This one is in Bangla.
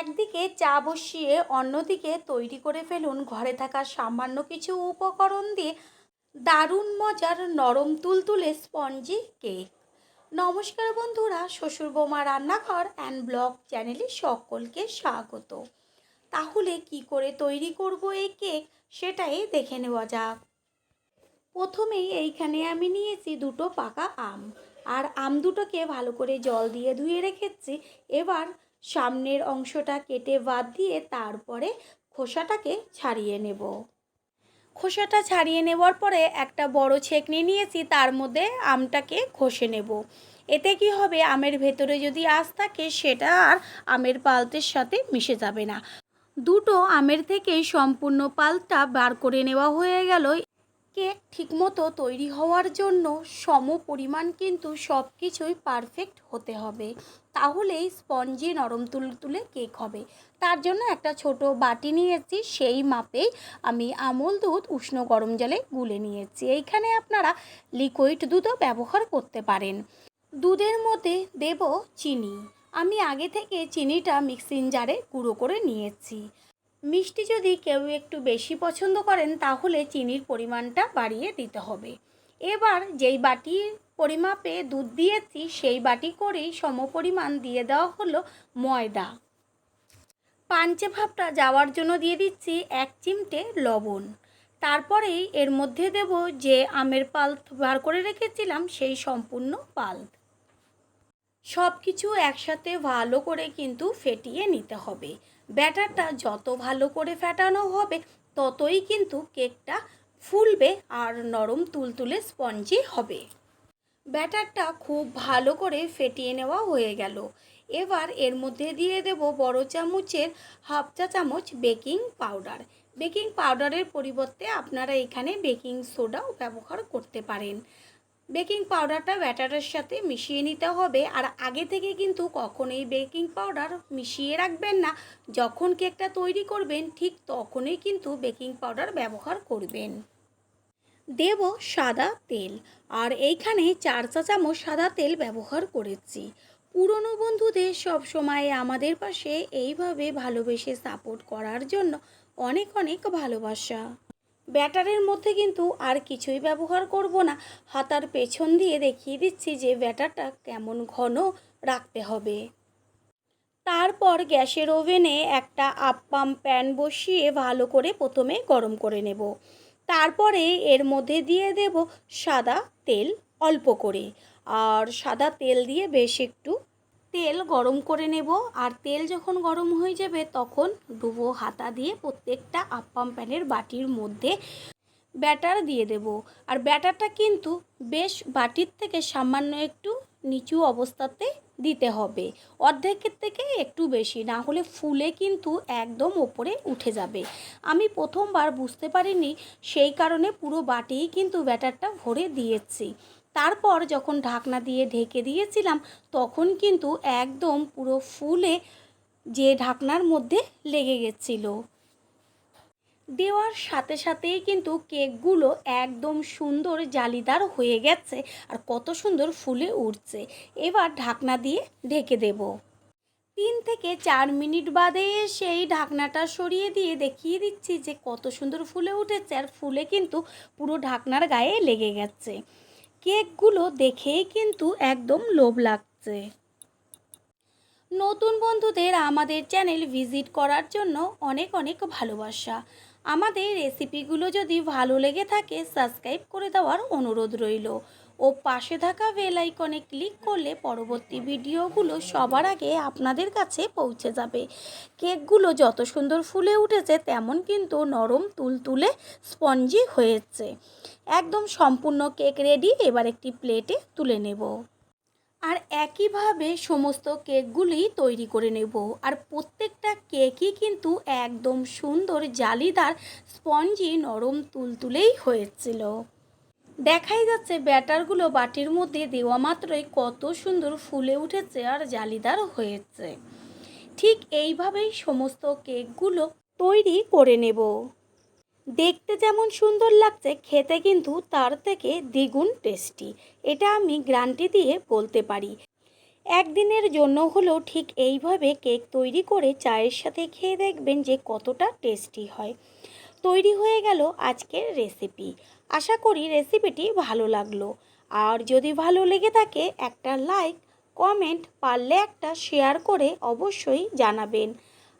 একদিকে চা বসিয়ে অন্যদিকে তৈরি করে ফেলুন ঘরে থাকা সামান্য কিছু উপকরণ দিয়ে দারুণ মজার নরম তুলতুলে স্পঞ্জি কেক। নমস্কার বন্ধুরা, শ্বশুর বৌমা রান্নাঘর অ্যান্ড ব্লগ চ্যানেলে সকলকে স্বাগত। তাহলে কি করে তৈরি করব এই কেক সেটাই দেখে নেওয়া যাক। প্রথমেই এইখানে আমি নিয়েছি দুটো পাকা আম। আর আম দুটোকে ভালো করে জল দিয়ে ধুয়ে রেখেছি। এবার সামনের অংশটা কেটে বাদ দিয়ে তারপরে খোসাটাকে ছাড়িয়ে নেব। খোসাটা ছাড়িয়ে নেওয়ার পরে একটা বড় ছেঁকনি নিয়েছি, তার মধ্যে আমটাকে ঘষে নেব। এতে কি হবে? আমের ভেতরে যদি আঁশ থাকে, সেটা আর আমের পালতের সাথে মিশে যাবে না। দুটো আমের থেকেই সম্পূর্ণ পালটা বার করে নেওয়া হয়ে গেল। কেক ঠিকমতো তৈরি হওয়ার জন্য সম পরিমাণ কিন্তু সব কিছুই পারফেক্ট হতে হবে। তাহলেই স্পঞ্জি নরম তুল তুলে কেক হবে। তার জন্য একটা ছোট বাটি নিয়েছি, সেই মাপেই আমি আমল দুধ উষ্ণ গরম জলে গুলে নিয়েছি। এইখানে আপনারা লিকুইড দুধও ব্যবহার করতে পারেন। দুধের মধ্যে দেব চিনি। আমি আগে থেকে চিনিটা মিক্সিং জারে গুঁড়ো করে নিয়েছি। মিষ্টি যদি কেউ একটু বেশি পছন্দ করেন, তাহলে চিনির পরিমাণটা বাড়িয়ে দিতে হবে। এবার যেই বাটির পরিমাপে দুধ দিয়েছি, সেই বাটি করেই সমপরিমাণ দিয়ে দেওয়া হলো ময়দা। পাঞ্চে ভাবটা যাওয়ার জন্য দিয়ে দিচ্ছি এক চিমটে লবণ। তারপরেই এর মধ্যে দেব যে আমের পাল্প বার করে রেখেছিলাম, সেই সম্পূর্ণ পাল্প। সব কিছু একসাথে ভালো করে কিন্তু ফেটিয়ে নিতে হবে। ব্যাটারটা যত ভালো করে ফেটানো হবে, ততই কিন্তু কেকটা ফুলবে আর নরম তুলতুলে স্পঞ্জি হবে। ব্যাটারটা খুব ভালো করে ফেটিয়ে নেওয়া হয়ে গেল। এবার এর মধ্যে দিয়ে দেব বড় চামচের হাফ চা চামচ বেকিং পাউডার। বেকিং পাউডারের পরিবর্তে আপনারা এখানে বেকিং সোডাও ব্যবহার করতে পারেন। বেকিং পাউডারটা ব্যাটারের সাথে মিশিয়ে নিতে হবে। আর আগে থেকে কিন্তু কখনোই বেকিং পাউডার মিশিয়ে রাখবেন না। যখন কেকটা তৈরি করবেন, ঠিক তখনই কিন্তু বেকিং পাউডার ব্যবহার করবেন। দেব সাদা তেল। আর এইখানে চার চা চামচ সাদা তেল ব্যবহার করেছি। পুরনো বন্ধুদের সব সময় আমাদের পাশে এইভাবে ভালোবেসে সাপোর্ট করার জন্য অনেক অনেক ভালোবাসা। ব্যাটারের মধ্যে কিন্তু আর কিছুই ব্যবহার করব না। হাতার পেছন দিয়ে দেখিয়ে দিচ্ছি যে ব্যাটারটা কেমন ঘন রাখতে হবে। তারপর গ্যাসের ওভেনে একটা আপ্পাম প্যান বসিয়ে ভালো করে প্রথমে গরম করে নেব। তারপরে এর মধ্যে দিয়ে দেব সাদা তেল অল্প করে। আর সাদা তেল দিয়ে বেশ একটু তেল গরম করে নেব। আর তেল যখন গরম হয়ে যাবে, তখন ডুবো হাতা দিয়ে প্রত্যেকটা আপ্পাম প্যানের বাটির মধ্যে ব্যাটার দিয়ে দেব। আর ব্যাটারটা কিন্তু বেশ বাটির থেকে সামান্য একটু নিচু অবস্থাতে দিতে হবে। অর্ধেকের থেকে একটু বেশি, না হলে ফুলে কিন্তু একদম ওপরে উঠে যাবে। আমি প্রথমবার বুঝতে পারিনি, সেই কারণে পুরো বাটিই কিন্তু ব্যাটারটা ভরে দিয়েছি। তারপর যখন ঢাকনা দিয়ে ঢেকে দিয়েছিলাম, তখন কিন্তু একদম পুরো ফুলে যে ঢাকনার মধ্যে লেগে গেছিল। দেওয়ার সাথে সাথেই কিন্তু কেকগুলো একদম সুন্দর জালিদার হয়ে গেছে আর কত সুন্দর ফুলে উঠছে। এবার ঢাকনা দিয়ে ঢেকে দেব। তিন থেকে চার মিনিট বাদে সেই ঢাকনাটা সরিয়ে দিয়ে দেখিয়ে দিচ্ছি যে কত সুন্দর ফুলে উঠেছে আর ফুলে কিন্তু পুরো ঢাকনার গায়ে লেগে গেছে। কেকগুলো দেখেই কিন্তু একদম লোভ লাগছে। নতুন বন্ধুদের আমাদের চ্যানেল ভিজিট করার জন্য অনেক অনেক ভালোবাসা। আমাদের রেসিপিগুলো যদি ভালো লেগে থাকে, সাবস্ক্রাইব করে দেওয়ার অনুরোধ রইল। ও পাশে থাকা বেল আইকনে ক্লিক করলে পরবর্তী ভিডিওগুলো সবার আগে আপনাদের কাছে পৌঁছে যাবে। কেকগুলো যত সুন্দর ফুলে উঠেছে, তেমন কিন্তু নরম তুলতুলে স্পঞ্জি হয়েছে। একদম সম্পূর্ণ কেক রেডি, এবার একটি প্লেটে তুলে নেব। আর একইভাবে সমস্ত কেকগুলি তৈরি করে নেব। আর প্রত্যেকটা কেকই কিন্তু একদম সুন্দর জালিদার স্পঞ্জি নরম তুলতুলেই হয়েছিল। দেখাই যাচ্ছে ব্যাটারগুলো বাটির মধ্যে দেওয়া মাত্রই কত সুন্দর ফুলে উঠেছে আর জালিদার হয়েছে। ঠিক এইভাবেই সমস্ত কেকগুলো তৈরি করে নেব। দেখতে যেমন সুন্দর লাগছে, খেতে কিন্তু তার থেকে দ্বিগুণ টেস্টি এটা আমি গ্রান্টি দিয়ে বলতে পারি। একদিনের জন্য হলেও ঠিক এইভাবে কেক তৈরি করে চায়ের সাথে খেয়ে দেখবেন যে কতটা টেস্টি হয়। তৈরি হয়ে গেল আজকের রেসিপি আশা করি রেসিপিটি ভালো লাগল। আর যদি ভালো লেগে থাকে, একটা লাইক কমেন্ট পারলে একটা শেয়ার করে অবশ্যই জানাবেন।